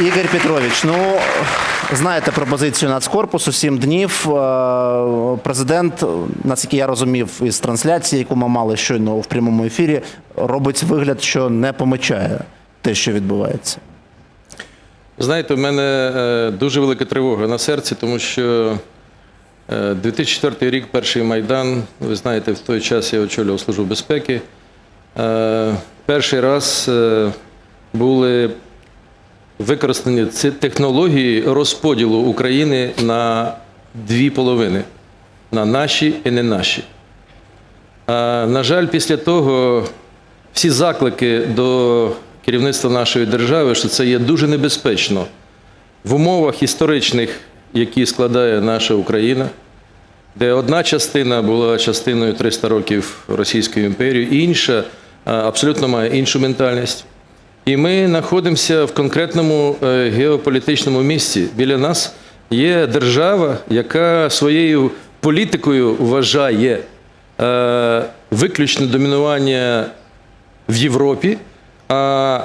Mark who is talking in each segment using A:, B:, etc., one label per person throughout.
A: Ігор Петрович, ну знаєте пропозицію Нацкорпусу сім днів. Е, Президент, наскільки я розумів із трансляції, яку ми мали щойно в прямому ефірі, робить вигляд, що не помічає те, що відбувається.
B: Знаєте, у мене е, дуже велика тривога на серці, тому що е, 2004 рік, перший Майдан, ви знаєте, в той час я очолював Службу безпеки. Е, Перший раз е, були використані технології розподілу України на дві половини: на наші і не наші. На жаль, після того всі заклики до керівництва нашої держави, що це є дуже небезпечно в умовах історичних, які складає наша Україна, де одна частина була частиною 300 років Російської імперії, інша абсолютно має іншу ментальність. І ми знаходимося в конкретному е, геополітичному місці. Біля нас є держава, яка своєю політикою вважає е, виключне домінування в Європі, а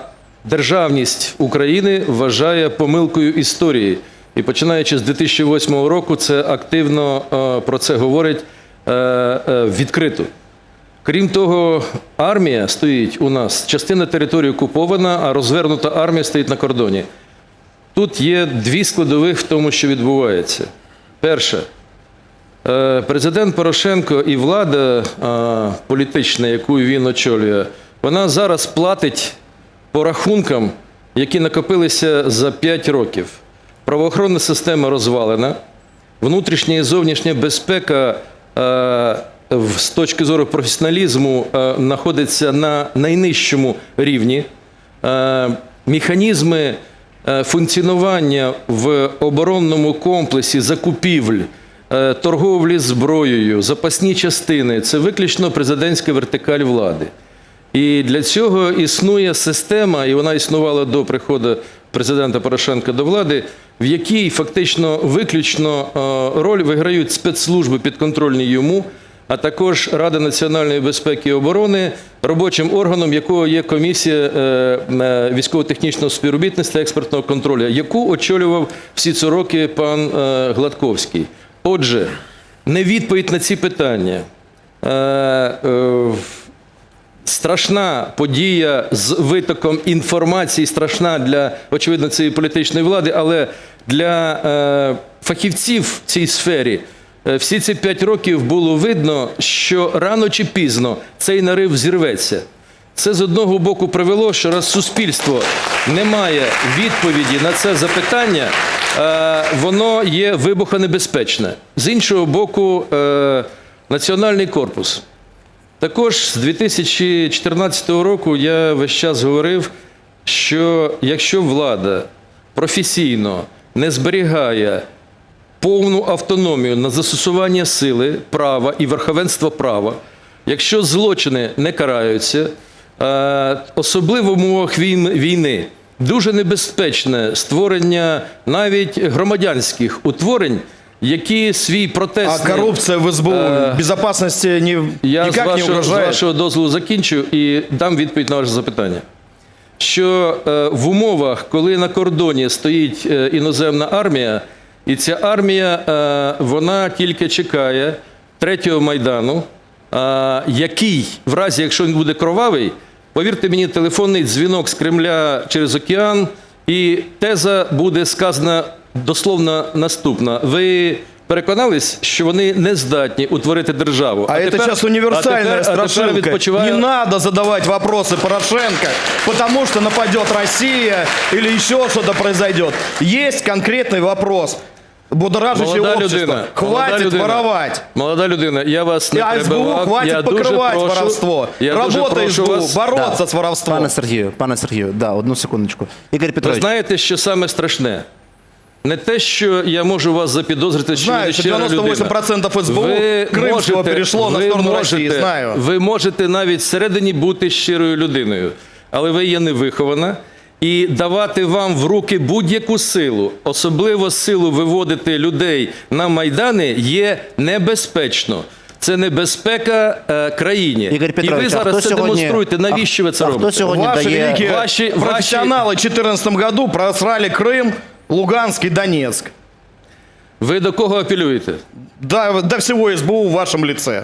B: державність України вважає помилкою історії. І починаючи з 2008 року, це активно е, про це говорить відкрито. Крім того, армія стоїть у нас, частина території окупована, а розвернута армія стоїть на кордоні. Тут є дві складових в тому, що відбувається. Перше, е, президент Порошенко і влада е, політична, яку він очолює, вона зараз платить по рахункам, які накопилися за 5 років. Правоохоронна система розвалена, внутрішня і зовнішня безпека е, з точки зору професіоналізму е, знаходиться на найнижчому рівні. Е, Механізми е, функціонування в оборонному комплексі закупівль, торговлі зброєю, запасні частини це виключно президентська вертикаль влади. І для цього існує система, і вона існувала до приходу президента Порошенка до влади, в якій фактично виключно роль виграють спецслужби підконтрольні йому, а також Рада національної безпеки і оборони, робочим органом якого є комісія е, е, військово-технічного співробітництва експертного контролю, яку очолював всі ці роки пан е, Гладковський. Отже, не відповідь на ці питання. Страшна подія з витоком інформації, страшна для, очевидно, цієї політичної влади, але для е, фахівців в цій сфері всі ці п'ять років було видно, що рано чи пізно цей нарив зірветься. Це з одного боку привело, що раз суспільство не має відповіді на це запитання, е, воно є вибухонебезпечне. З іншого боку, е, національний корпус. Також з 2014 року я весь час говорив, що якщо влада професійно не зберігає повну автономію на застосування сили, права і верховенства права, якщо злочини не караються, е, особливо в умовах війни, дуже небезпечне створення навіть громадянських утворень, які свій
C: А
B: протест
C: коррупция в СБУ
B: Э,
C: безопасности не,
B: я з
C: никак не
B: вашого, з вашого дозволу закінчу і дам відповідь на ваше запитання. Що е, в умовах, коли на кордоні стоїть е, іноземна армія, і ця армія е, вона тільки чекає третього майдану, е, який, в разі, якщо він буде кровавий, повірте мені, телефонний дзвінок з Кремля через океан, і теза буде сказана дословно наступна. Ви переконались, що вони не здатні утворити державу.
C: А, это
B: тепер-
C: сейчас универсальная
B: а тепер- а тепер
C: страшилка.
B: відпочиваю-
C: Не надо задавать вопросы Порошенко, потому что нападет Россия или еще что-то произойдет. Есть конкретный вопрос. Будоражащее
B: Молода
C: общество.
B: людина,
C: Хватит
B: молода людина,
C: воровать.
B: Молода людина, я вас не
C: И СБУ
B: перебивав.
C: хватит
B: я дуже
C: покрывать
B: прошу,
C: воровство.
B: Я дуже
C: Работа
B: прошу
C: СБУ,
B: вас.
C: бороться
A: Да.
C: с воровством.
A: Пане Сергію, пане Сергію, да, одну секундочку. Ігор
B: Ви
A: Петрович,
B: знаєте, що саме страшне? Не те, що я можу вас запідозрити, що
C: Знаю,
B: ви
C: що
B: щира людина.
C: 98% СБУ
B: можете-
C: перешло на
B: ви
C: сторону
B: можете-
C: России, знаю.
B: Ви можете навіть всередині бути щирою людиною, але ви є невихована. І давати вам в руки будь-яку силу, особливо силу виводити людей на майдани, є небезпечно. це небезпека е, країні.
A: Ігор Петрович,
B: і ви
A: а
B: зараз
A: хто
B: це
A: сьогодні-
B: демонструєте. Навіщо ви це
A: а хто
B: робите?
A: сьогодні
C: Ваши
A: дає-
C: великие
B: Ваши-
C: профессионалы в 2014 году просрали Крым, Луганск и Донецк.
B: Ви до кого апелюєте?
C: До, до всего СБУ в вашем лице.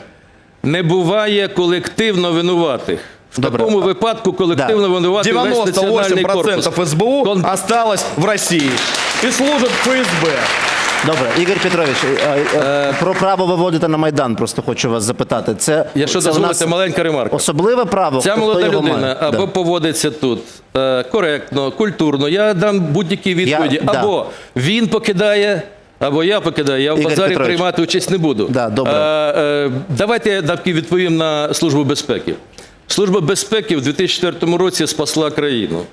B: Не буває колективно винуватих. В
A: Добре.
B: такому випадку колективно винуватий весь національний корпус.
C: 98% СБУ
B: Кон-
C: осталось в России и служит в ФСБ.
A: Добре, Ігор Петрович, е, е, про право виводити на Майдан просто хочу вас запитати. Це,
B: Якщо
A: це
B: дозволите, маленька ремарка.
A: особливе право?
B: Ця молода
A: його
B: людина
A: має?
B: або
A: Да.
B: поводиться тут е, коректно, культурно. Я дам будь-які відповіді.
A: да.
B: Або він покидає. Або я покидаю, я в
A: Ігор
B: базарі
A: Петрович.
B: приймати участь не буду.
A: Да, добре.
B: Е, е, давайте я навки відповім на Службу безпеки. Служба безпеки в 2004 році спасла країну.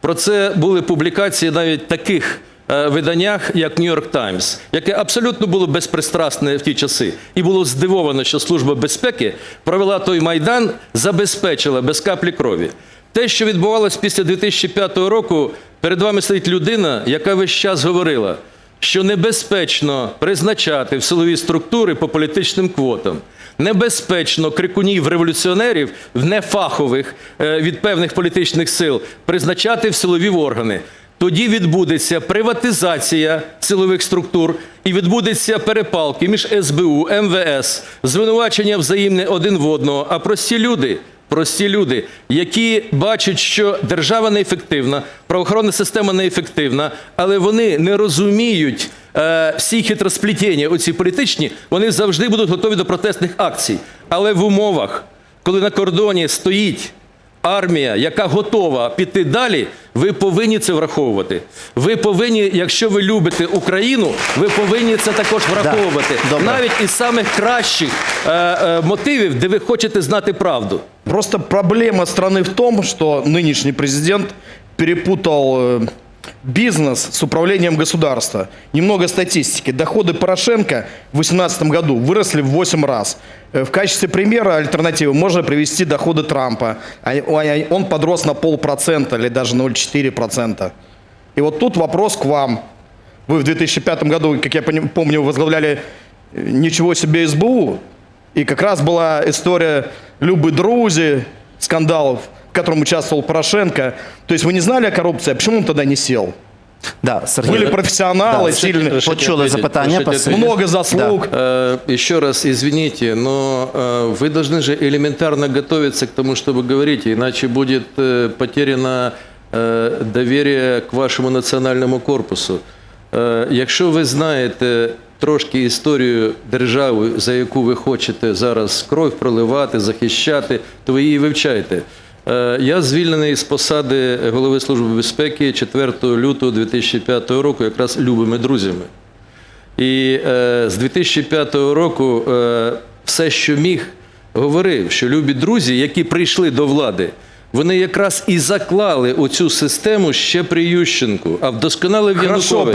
B: Про це були публікації навіть таких е, виданнях, як Нью-Йорк Таймс, яке абсолютно було безпристрасне в ті часи. І було здивовано, що Служба безпеки провела той майдан, забезпечила без каплі крові. Те, що відбувалось після 2005 року, перед вами стоїть людина, яка весь час говорила, що небезпечно призначати в силові структури по політичним квотам. Небезпечно крикунів революціонерів в нефахових е, від певних політичних сил призначати в силові органи. Тоді відбудеться приватизація силових структур і відбудеться перепалки між СБУ, МВС, звинувачення взаємне один в одного. А прості люди, прості люди, які бачать, що держава неефективна, правоохоронна система неефективна, але вони не розуміють е, всі хитросплітіння, оці політичні, вони завжди будуть готові до протестних акцій. Але в умовах, коли на кордоні стоїть армія, яка готова піти далі, ви повинні це враховувати. Ви повинні, якщо ви любите Україну, ви повинні це також враховувати.
A: добре.
B: Навіть із самих кращих е, е, мотивів, де ви хочете знати правду.
C: Просто проблема страны в том, что нынешний президент перепутал э, бизнес с управлением государства. Немного статистики. Доходы Порошенко в 2018 году выросли в 8 раз. Э, В качестве примера альтернативы можно привести доходы Трампа. А- Он подрос на полпроцента или даже 0,4%. И вот тут вопрос к вам. Вы в 2005 году, как я помню, возглавляли э, ничего себе СБУ. И как раз была история Любы Друзи, скандалов, в котором участвовал Порошенко. То есть вы не знали о коррупции, а почему он тогда не сел?
A: Да, Сергій.
C: Были профессионалы,
A: Да,
C: сильные,
B: Решите
A: Почули
B: ответить,
A: запитання.
B: решите
A: спасибі.
B: ответить.
C: много заслуг.
B: Э, Еще раз извините, но э, вы должны же элементарно готовиться к тому, что вы говорите, иначе будет э, потеряно э, доверие к вашему національному корпусу. Е, Якщо ви знаєте трошки історію держави, за яку ви хочете зараз кров проливати, захищати, то ви її вивчаєте. Е, Я звільнений з посади голови Служби безпеки 4 лютого 2005 року, якраз любими друзями. І е, з 2005 року е, все, що міг, говорив, що любі друзі, які прийшли до влади, вони якраз і заклали оцю систему ще при Ющенку, а
C: Хорошо. А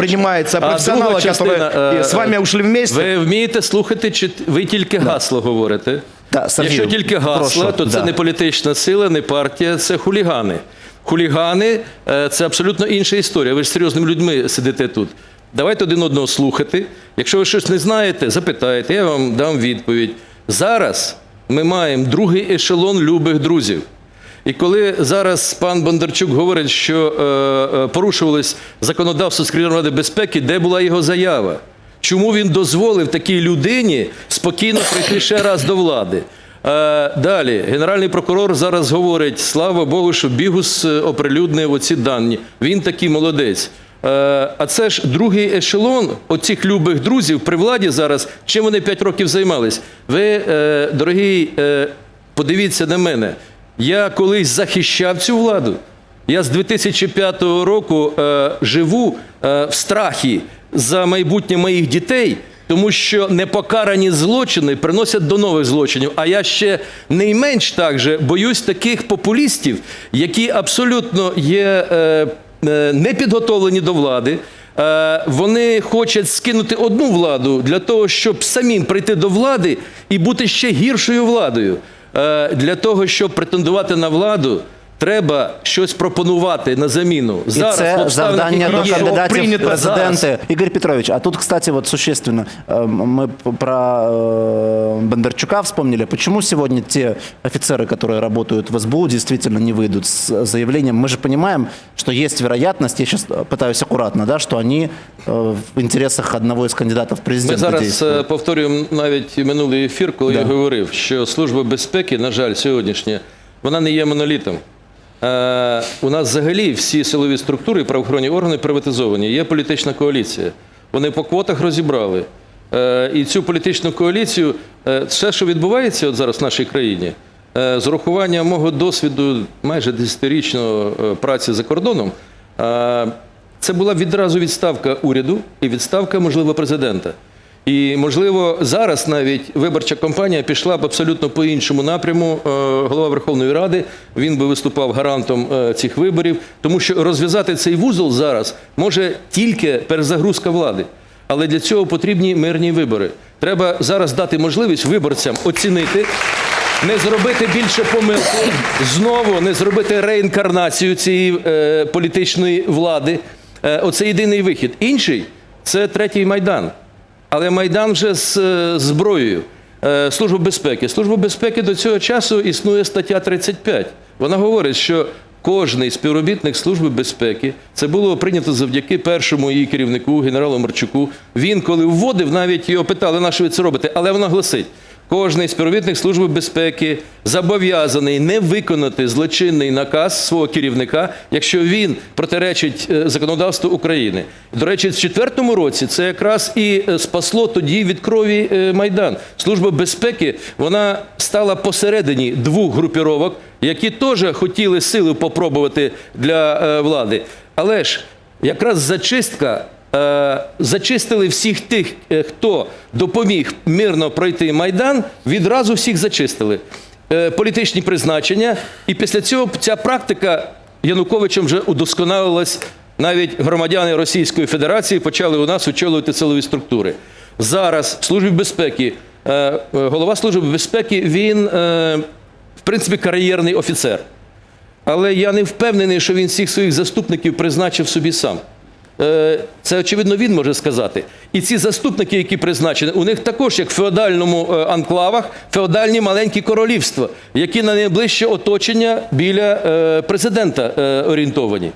B: А
C: профессионалы,
B: друга частина,
C: которые
B: е,
C: вами ушли вместе,
B: Ви вмієте слухати, чи ви тільки гасло говорите?
A: Да, Сергію,
B: Якщо тільки гасла,
A: прошу,
B: то це
A: да.
B: не політична сила, не партія, це хулігани. Хулігани е, це абсолютно інша історія. Ви ж серйозними людьми сидите тут. Давайте один одного слухати. Якщо ви щось не знаєте, запитайте, я вам дам відповідь. Зараз ми маємо другий ешелон любих друзів. І коли зараз пан Бондарчук говорить, що е, е, порушувалось законодавство Скрізної Ради безпеки, де була його заява? Чому він дозволив такій людині спокійно прийти ще раз до влади? Е, далі, генеральний прокурор зараз говорить: слава Богу, що Бігус е, оприлюднив оці дані. Він такий молодець. Е, а це ж другий ешелон оцих любих друзів при владі зараз. Чим вони 5 років займались? Ви, дорогий, е, подивіться на мене. Я колись захищав цю владу. Я з 2005 року живу в страхі за майбутнє моїх дітей, тому що непокарані злочини приносять до нових злочинів. А я ще найменш так же боюсь таких популістів, які абсолютно є е, е, непідготовлені до влади. Е, Вони хочуть скинути одну владу для того, щоб самим прийти до влади і бути ще гіршою владою. Е, Для того, щоб претендувати на владу, Треба щось пропонувати на заміну.
A: І
B: Зараз в
A: це
B: обставинах,
A: завдання до
B: які є,
A: кандидатів в
C: прийнято
A: президенти. Ігор Петрович, а тут, кстати, вот существенно, э, мы про э, Бондарчука вспомнили. Почему сегодня те офицеры, которые работают в СБУ, действительно не выйдут с заявлением? Мы же понимаем, что есть вероятность, я сейчас пытаюсь аккуратно, да, что они э, в интересах одного из кандидатов в
B: Ми
A: президенты
B: зараз
A: действуют.
B: е, повторюємо навіть минулий ефір, коли
A: Да.
B: я говорив, що служба безпеки, на жаль, сьогоднішня, вона не є монолітом. Е, у нас взагалі всі силові структури і правоохоронні органи приватизовані. Є політична коаліція. Вони по квотах розібрали. Е, і цю політичну коаліцію, е, все, що відбувається от зараз в нашій країні, з урахуванням мого досвіду майже 10-річного е, праці за кордоном, це була відразу відставка уряду і відставка, можливо, президента. І, можливо, зараз навіть виборча кампанія пішла б абсолютно по іншому напряму. Е, Голова Верховної Ради він би виступав гарантом е, цих виборів, тому що розв'язати цей вузол зараз може тільки перезагрузка влади. Але для цього потрібні мирні вибори. Треба зараз дати можливість виборцям оцінити, не зробити більше помилки, знову не зробити реінкарнацію цієї е, політичної влади. Е, оце єдиний вихід. Інший це третій майдан. Але Майдан вже з е, зброєю. Е, Служба безпеки. Служба безпеки до цього часу існує стаття 35. Вона говорить, що кожний співробітник Служби безпеки, це було прийнято завдяки першому її керівнику, генералу Марчуку. Він, коли вводив, навіть його питали, на що ви це робите, але вона гласить. Кожний співробітник Служби безпеки зобов'язаний не виконати злочинний наказ свого керівника, якщо він протиречить е, законодавству України. До речі, в четвертому році це якраз і е, спасло тоді від крові е, Майдан. Служба безпеки вона стала посередині двох групіровок, які теж хотіли сили попробувати для влади. Але ж якраз зачистка зачистили всіх тих, е, хто допоміг мирно пройти Майдан, відразу всіх зачистили. Е, Політичні призначення, і після цього ця практика Януковичем вже удосконалилась. Навіть громадяни Російської Федерації почали у нас очолювати силові структури. Зараз в службі безпеки, е, е, голова служби безпеки, він, е, в принципі, кар'єрний офіцер. Але я не впевнений, що він всіх своїх заступників призначив собі сам. Е, Це, очевидно, він може сказати. І ці заступники, які призначені, у них також, як в феодальному е, анклавах, феодальні маленькі королівства, які на найближче оточення біля е, президента орієнтовані.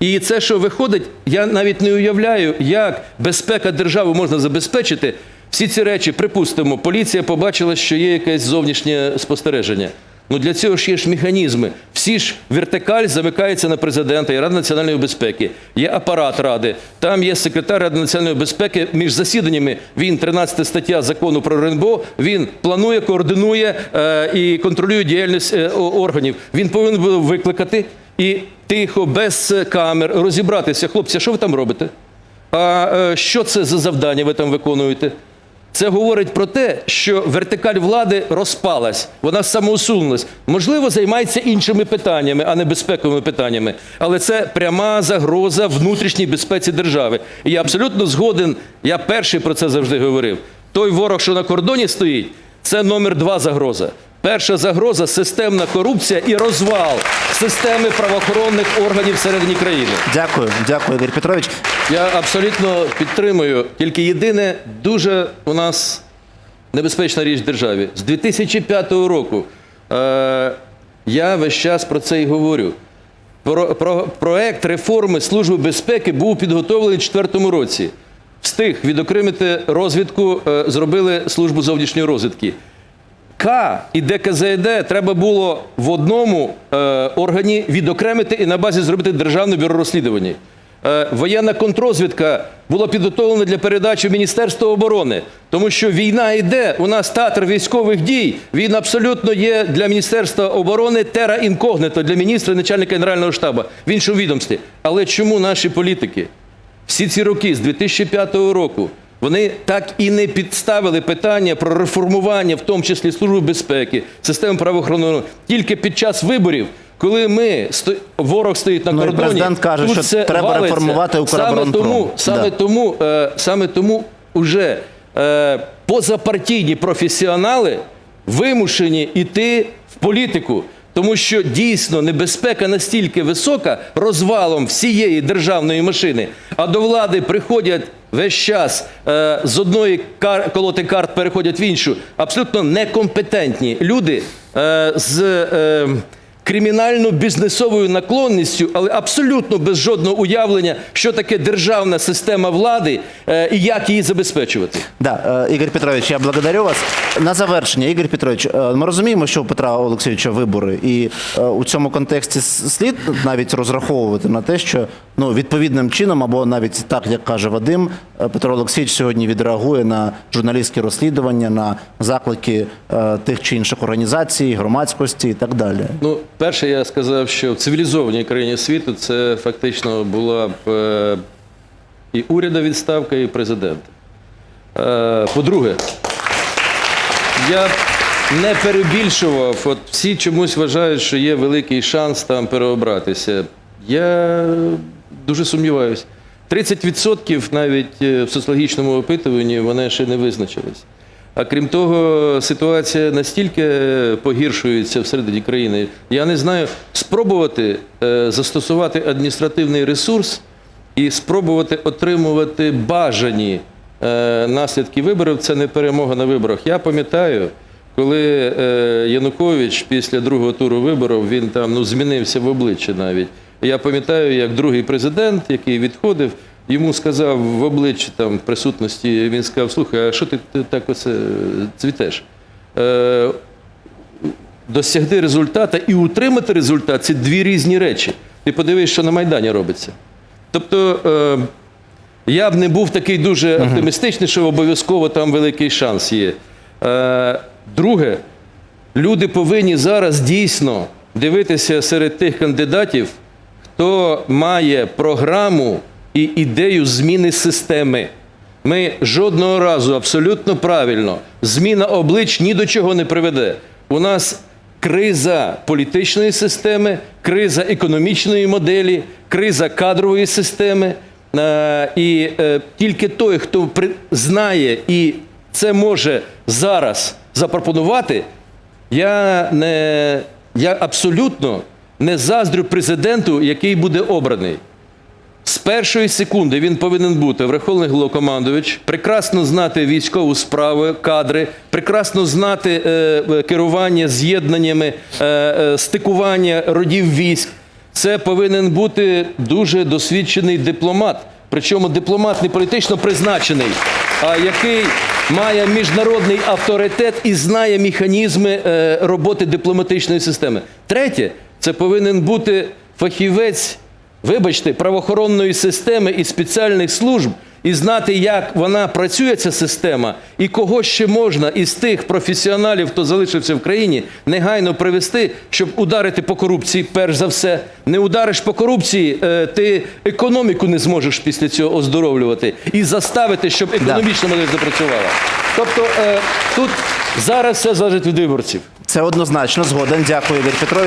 B: І це, що виходить, я навіть не уявляю, як безпека держави можна забезпечити. Всі ці речі, припустимо, поліція побачила, що є якесь зовнішнє спостереження. Ну для цього ж є ж механізми. Всі ж вертикаль замикається на президента і Рада національної безпеки. Є апарат ради, там є секретар Ради національної безпеки. Між засіданнями він 13 стаття закону про РНБО. Він планує, координує е, і контролює діяльність е, органів. Він повинен був викликати і тихо, без камер, розібратися. Хлопці, що ви там робите? А е, що це за завдання ви там виконуєте? Це говорить про те, що вертикаль влади розпалась, вона самоусунулась. Можливо, займається іншими питаннями, а не безпековими питаннями. Але це пряма загроза внутрішній безпеці держави. І я абсолютно згоден, я перший про це завжди говорив. Той ворог, що на кордоні стоїть, це номер два загроза. Перша загроза системна корупція і розвал системи правоохоронних органів всередині країни.
A: Дякую, дякую, Ігор Петрович.
B: Я абсолютно підтримую. Тільки єдине, дуже у нас небезпечна річ в державі. З 2005 року е, я весь час про це і говорю. Про, про, проект реформи Служби безпеки був підготовлений у 2004 році. Встиг відокремити розвідку, е, зробили службу зовнішньої розвідки. К і ДКЗД треба було в одному е, органі відокремити і на базі зробити Державне бюро розслідувань. Е, воєнна контрозвідка була підготовлена для передачі в Міністерство оборони, тому що війна йде, у нас театр військових дій, він абсолютно є для Міністерства оборони тера інкогнито, для міністра і начальника Генерального штабу в іншому відомстві. Але чому наші політики всі ці роки з 2005 року вони так і не підставили питання про реформування, в тому числі Служби безпеки, системи правоохоронного тільки під час виборів. Коли ми ворог стоїть на
A: Ну, і
B: кордоні,
A: президент каже,
B: тут
A: що треба
B: валиться.
A: реформувати
B: Саме тому, саме
A: Да.
B: тому, е, саме тому уже е, позапартійні професіонали вимушені йти в політику. Тому що дійсно небезпека настільки висока розвалом всієї державної машини, а до влади приходять весь час е, з одної кар- колоти карт переходять в іншу, абсолютно некомпетентні люди е, з е, кримінально-бізнесовою наклонністю, але абсолютно без жодного уявлення, що таке державна система влади е, і як її забезпечувати.
A: Да, е, Ігор Петрович, я благодарю вас. На завершення, Ігор Петрович, е, ми розуміємо, що у Петра Олексійовича вибори, і у цьому контексті слід навіть розраховувати на те, що ну відповідним чином, або навіть так, як каже Вадим, Петро Олексійович сьогодні відреагує на журналістські розслідування, на заклики тих чи інших організацій, громадськості і так далі.
B: Ну, перше, я сказав, що в цивілізованій країні світу це фактично була б е, і уряда відставка, і президента. Е, По-друге, я не перебільшував. От всі чомусь вважають, що є великий шанс там переобратися. Я дуже сумніваюся. 30% навіть е, в соціологічному опитуванні вони ще не визначились. А крім того, ситуація настільки погіршується всередині країни. Я не знаю, спробувати е, застосувати адміністративний ресурс і спробувати отримувати бажані е, наслідки виборів це не перемога на виборах. Я пам'ятаю, коли е, Янукович після другого туру виборів він там ну, змінився в обличчя навіть. Я пам'ятаю, як другий президент, який відходив, йому сказав в обличчя там присутності, він сказав: слухай, а що ти, ти так оце цвітеш? Е, досягти результата і утримати результат це дві різні речі. Ти подивись, що на Майдані робиться. Тобто е, я б не був такий дуже оптимістичний, що обов'язково там великий шанс є. Е, друге, люди повинні зараз дійсно дивитися серед тих кандидатів, хто має програму і ідею зміни системи. Ми жодного разу абсолютно правильно, зміна облич ні до чого не приведе. У нас криза політичної системи, криза економічної моделі, криза кадрової системи. Е, І е, тільки той, хто знає і це може зараз запропонувати, я, не, я абсолютно не заздрю президенту, який буде обраний. З першої секунди він повинен бути Верховний Головнокомандувач, прекрасно знати військову справу, кадри, прекрасно знати е, е, керування з'єднаннями, е, е, стикування родів військ. Це повинен бути дуже досвідчений дипломат. Причому дипломат не політично призначений, а який має міжнародний авторитет і знає механізми е, роботи дипломатичної системи. Третє, це повинен бути фахівець вибачте, правоохоронної системи і спеціальних служб, і знати, як вона працює, ця система, і кого ще можна із тих професіоналів, хто залишився в країні, негайно привести, щоб ударити по корупції, перш за все. Не удариш по корупції, е, ти економіку не зможеш після цього оздоровлювати і заставити, щоб економічна модель запрацювала. Тобто е, тут зараз все залежить від виборців.
A: Це однозначно згоден. Дякую, Ігор Петрович.